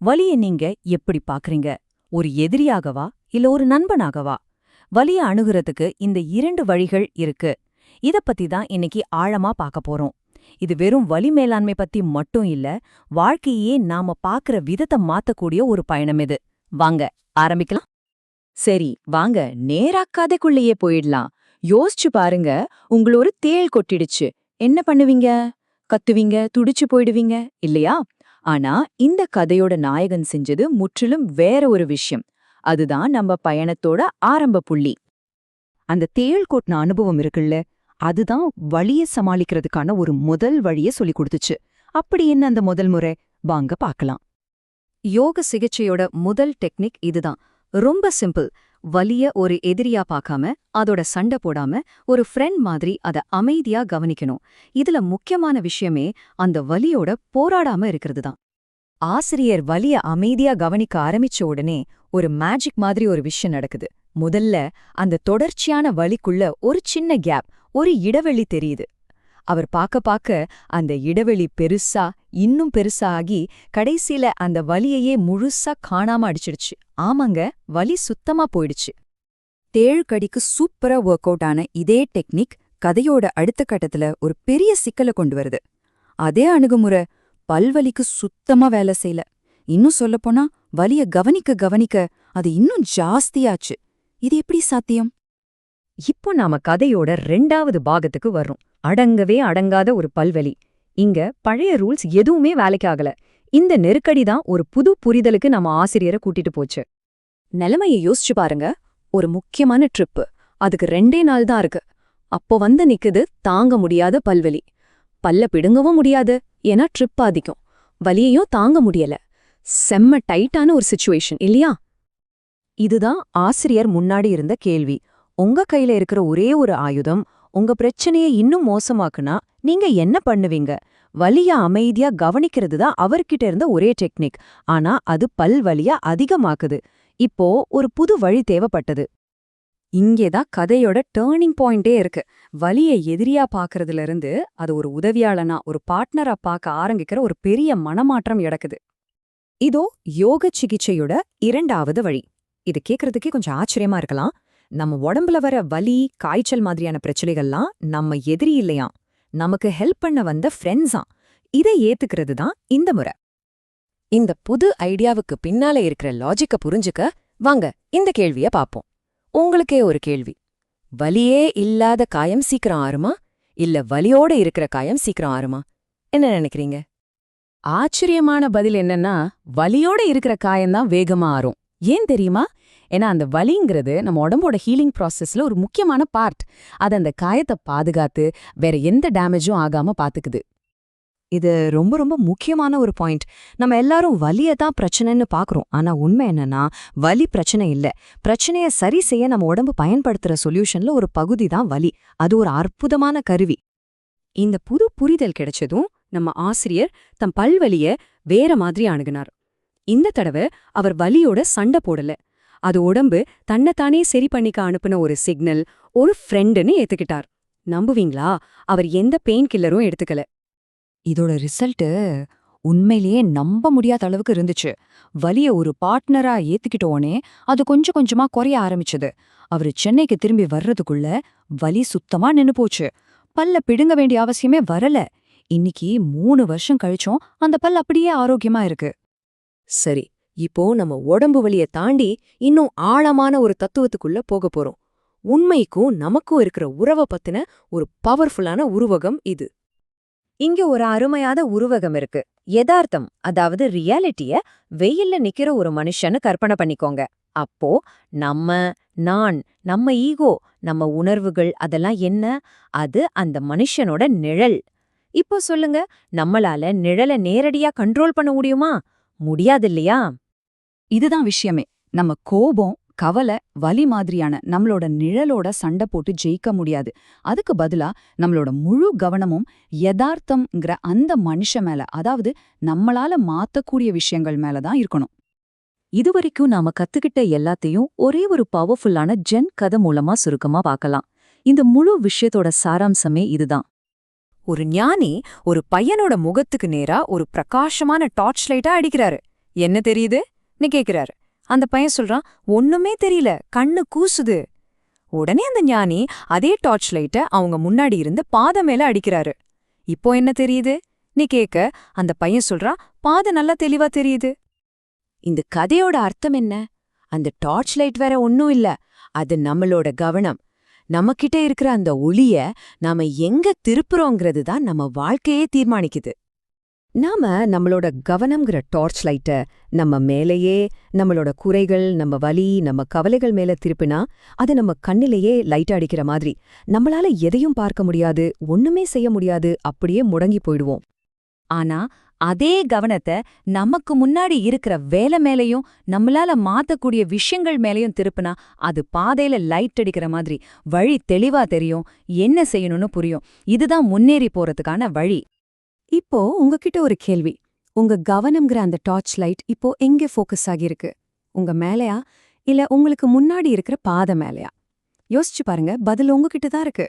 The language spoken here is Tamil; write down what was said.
வலிய நீங்க எப்படி பாக்குறீங்க? ஒரு எதிரியாகவா இல்ல ஒரு நண்பனாகவா? வலிய அணுகுறதுக்கு இந்த இரண்டு வழிகள் இருக்கு. இத பத்தி தான் இன்னைக்கு ஆழமா பார்க்க போறோம். இது வெறும் வலி மேலாண்மை பத்தி மட்டும் இல்ல வாழ்க்கையே நாம பாக்குற விதத்தை மாத்தக்கூடிய ஒரு பயணம் இது. வாங்க ஆரம்பிக்கலாம். சரி வாங்க நேரா கதைக்குள்ளேயே போயிடலாம். யோசிச்சு பாருங்க உங்கள ஒரு தேள் கொட்டிடுச்சு. என்ன பண்ணுவீங்க? கத்துவீங்க? துடிச்சு போயிடுவீங்க? இல்லையா? ஆனா இந்த கதையோட நாயகன் செஞ்சது முற்றிலும் வேற ஒரு விஷயம். அதுதான் நம்ம பயணத்தோட ஆரம்ப புள்ளி. அந்த தேள் கொட்டின அனுபவம் இருக்குல்ல அதுதான் வழிய சமாளிக்கிறதுக்கான ஒரு முதல் வழிய சொல்லி கொடுத்துச்சு. அப்படி என்ன அந்த முதல் முறை? வாங்க பார்க்கலாம். யோக சிகிச்சையோட முதல் டெக்னிக் இதுதான். ரொம்ப சிம்பிள். வலிய ஒரு எதிரியா பார்க்காம அதோட சண்டை போடாம ஒரு ஃப்ரெண்ட் மாதிரி அத அமைதியா கவனிக்கணும். இதுல முக்கியமான விஷயமே அந்த வலியோட போராடாம இருக்கிறது தான் ஆசிரியர் வலிய அமைதியா கவனிக்க ஆரம்பிச்ச உடனே ஒரு மேஜிக் மாதிரி ஒரு விஷயம் நடக்குது. முதல்ல அந்த தொடர்ச்சியான வலிக்குள்ள ஒரு சின்ன கேப் ஒரு இடைவெளி தெரியுது. அவர் பார்க்க பார்க்க அந்த இடைவெளி பெருசா இன்னும் பெருசா ஆகி கடைசியில அந்த வலியையே முழுசா காணாம அடிச்சிடுச்சு. ஆமாங்க வலி சுத்தமா போயிடுச்சு. தேழ் கடிக்கு சூப்பரா ஒர்க் அவுட் ஆன இதே டெக்னிக் கதையோட அடுத்த கட்டத்துல ஒரு பெரிய சிக்கலை கொண்டு வருது. அதே அணுகுமுறை பல்வலிக்கு சுத்தமா வேலை செய்யல. இன்னும் சொல்லப்போனா வலிய கவனிக்க கவனிக்க அது இன்னும் ஜாஸ்தியாச்சு. இது எப்படி சாத்தியம்? இப்போ நாம கதையோட ரெண்டாவது பாகத்துக்கு வர்றோம். அடங்கவே அடங்காத ஒரு பல்வலி. இங்க பழைய ரூல்ஸ் எதுவுமே வேலைக்கு ஆகல. இந்த நெருக்கடி தான் ஒரு புது புரிதலுக்கு நம்ம ஆசிரியரை கூட்டிட்டு போச்சு. நிலைமையை யோசிச்சு பாருங்க. ஒரு முக்கியமான ட்ரிப்பு. அதுக்கு ரெண்டே நாள் தான் இருக்கு. அப்போ வந்து நிக்குது தாங்க முடியாத பல்வலி. பல்ல பிடுங்கவும் முடியாது. ஏன்னா ட்ரிப் பாதிக்கும் வலியையும் தாங்க முடியல. செம்ம டைட்டான ஒரு சுச்சுவேஷன் இல்லையா? இதுதான் ஆசிரியர் முன்னாடி இருந்த கேள்வி. உங்க கையில இருக்கிற ஒரே ஒரு ஆயுதம் உங்க பிரச்சனையை இன்னும் மோசமாக்குனா நீங்க என்ன பண்ணுவீங்க? வலிய அமைதியா கவனிக்கிறது தான் அவர்கிட்ட இருந்த ஒரே டெக்னிக். ஆனா அது பல் பல்வலிய அதிகமாக்குது. இப்போ ஒரு புது வழி தேவைப்பட்டது. இங்கேதான் கதையோட டேர்னிங் பாயிண்டே இருக்கு. வலிய எதிரியா பாக்குறதுல இருந்து அது ஒரு உதவியாளனா ஒரு பார்ட்னரா பார்க்க ஆரம்பிக்கிற ஒரு பெரிய மனமாற்றம் நடக்குது இதோ யோக சிகிச்சையோட இரண்டாவது வழி. இது கேக்குறதுக்கே கொஞ்சம் ஆச்சரியமா இருக்கலாம். நம்ம உடம்புல வர வலி காய்ச்சல் மாதிரியான பிரச்சனைகள்லாம் நம்ம எதிரி இல்லையாம். நமக்கு ஹெல்ப் பண்ண வந்த ஃப்ரெண்ட்ஸா இதை ஏத்துக்கிறது தான் இந்த முறை. இந்த புது ஐடியாவுக்கு பின்னால இருக்கிற லாஜிக்க புரிஞ்சுக்க வாங்க இந்த கேள்விய பாப்போம் உங்களுக்கே ஒரு கேள்வி. வலியே இல்லாத காயம் சீக்கிரம் ஆறுமா? இல்ல வலியோட இருக்கிற காயம் சீக்கிரம் ஆறுமா? என்ன நினைக்கிறீங்க? ஆச்சரியமான பதில் என்னன்னா வலியோட இருக்கிற காயம்தான் வேகமா ஆறும். ஏன் தெரியுமா? ஏன்னா அந்த வலிங்கிறது நம்ம உடம்போட ஹீலிங் ப்ராசஸ்ல ஒரு முக்கியமான பார்ட் அது அந்த காயத்தை பாதுகாத்து வேற எந்த டேமேஜும் ஆகாம பாத்துக்குது. இது ரொம்ப ரொம்ப முக்கியமான ஒரு பாயிண்ட் நம்ம எல்லாரும் வலியை தான் பிரச்சனைன்னு பாக்குறோம். ஆனா உண்மை என்னன்னா வலி பிரச்சனை இல்ல. பிரச்சனைய சரி செய்ய நம்ம உடம்பு பயன்படுத்துற சொல்யூஷன்ல ஒரு பகுதி தான் வலி. அது ஒரு அற்புதமான கருவி. இந்த புது புரிதல் கிடைச்சதும் நம்ம ஆசிரியர் தம் பல்வலிய வேற மாதிரி அணுகுனார். இந்த தடவை அவர் வலியோட சண்டை போடல. அது உடம்பு தன்னைத்தானே சரி பண்ணிக்க அனுப்புன ஒரு சிக்னல் ஒரு ஃப்ரெண்டுன்னு ஏத்துக்கிட்டார். நம்புவீங்களா? அவர் எந்த பெயின் கில்லரும் எடுத்துக்கல. இதோட ரிசல்ட்டு உண்மையிலேயே நம்ப முடியாத அளவுக்கு இருந்துச்சு. வலிய ஒரு பார்ட்னரா ஏத்துக்கிட்டோனே அது கொஞ்சம் கொஞ்சமா குறைய ஆரம்பிச்சது. அவரு சென்னைக்கு திரும்பி வர்றதுக்குள்ள வலி சுத்தமா நின்னு போச்சு. பல்ல பிடுங்க வேண்டிய அவசியமே வரல. இன்னைக்கு மூணு வருஷம் கழிச்சும் அந்த பல் அப்படியே ஆரோக்கியமா இருக்கு. சரி இப்போ நம்ம உடம்பு வலிய தாண்டி இன்னும் ஆழமான ஒரு தத்துவத்துக்குள்ள போக போறோம். உண்மைக்கும் நமக்கும் இருக்கிற உறவை பத்தின ஒரு பவர்ஃபுல்லான உருவகம் இது. இங்க ஒரு அருமையாத உருவகம் இருக்கு. யதார்த்தம் அதாவது ரியாலிட்டிய வெயில்ல நிக்கிற ஒரு மனுஷன்னு கற்பனை பண்ணிக்கோங்க. அப்போ நம்ம நான் நம்ம ஈகோ நம்ம உணர்வுகள் அதெல்லாம் என்ன? அது அந்த மனுஷனோட நிழல். இப்போ சொல்லுங்க நம்மளால நிழலை நேரடியா கண்ட்ரோல் பண்ண முடியுமா? முடியாதில்லையா? இதுதான் விஷயமே. நம்ம கோபம் கவலை வலி மாதிரியான நம்மளோட நிழலோட சண்டை போட்டு ஜெயிக்க முடியாது. அதுக்கு பதிலா நம்மளோட முழு கவனமும் யதார்த்தம்ங்கிற அந்த மனுஷன் மேல அதாவது நம்மளால மாத்தக்கூடிய விஷயங்கள் மேல தான் இருக்கணும். இதுவரைக்கும் நாம கத்துக்கிட்ட எல்லாத்தையும் ஒரே ஒரு பவர்ஃபுல்லான ஜென் கதை மூலமா சுருக்கமா பார்க்கலாம். இந்த முழு விஷயத்தோட சாராம்சமே இதுதான். ஒரு ஞானி ஒரு பையனோட முகத்துக்கு நேரா ஒரு பிரகாசமான டார்ச் லைட்டா அடிக்கிறாரு. என்ன தெரியுது? நீ கேக்குறாரு. அந்த பையன் சொல்றான் ஒண்ணுமே தெரியல கண்ணு கூசுது. உடனே அந்த ஞானி அதே டார்ச் லைட்ட அவங்க முன்னாடி இருந்து பாதம் மேல அடிக்கிறாரு. இப்போ என்ன தெரியுது? நீ கேக்க அந்த பையன் சொல்றான் பாதம் நல்லா தெளிவா தெரியுது. இந்த கதையோட அர்த்தம் என்ன? அந்த டார்ச் லைட் வேற ஒன்னும் இல்ல அது நம்மளோட கவனம். நம்மக்கிட்ட இருக்கிற அந்த ஒளிய நாம எங்க திருப்புறோங்கிறது தான் நம்ம வாழ்க்கையே தீர்மானிக்குது. நாம நம்மளோட கவனம்ங்கிற டார்ச் லைட்ட நம்ம மேலேயே நம்மளோட குறைகள் நம்ம வலி நம்ம கவலைகள் மேல திருப்பினா அது நம்ம கண்ணிலேயே லைட் அடிக்கிற மாதிரி. நம்மளால எதையும் பார்க்க முடியாது ஒண்ணுமே செய்ய முடியாது அப்படியே முடங்கி போயிடுவோம். ஆனா அதே கவனத்தை நமக்கு முன்னாடி இருக்கிற வேலை மேலயும் நம்மளால மாத்தக்கூடிய விஷயங்கள் மேலயும் திருப்புனா அது பாதையில லைட் அடிக்கிற மாதிரி வழி தெளிவா தெரியும் என்ன செய்யணும்னு புரியும். இதுதான் முன்னேறி போறதுக்கான வழி. இப்போ உங்ககிட்ட ஒரு கேள்வி. உங்க கவனம்ங்கிற அந்த டார்ச் லைட் இப்போ எங்க ஃபோக்கஸ் ஆகியிருக்கு? உங்க மேலையா? இல்ல உங்களுக்கு முன்னாடி இருக்கிற பாதை மேலையா? யோசிச்சு பாருங்க பதில் உங்ககிட்ட தான் இருக்கு.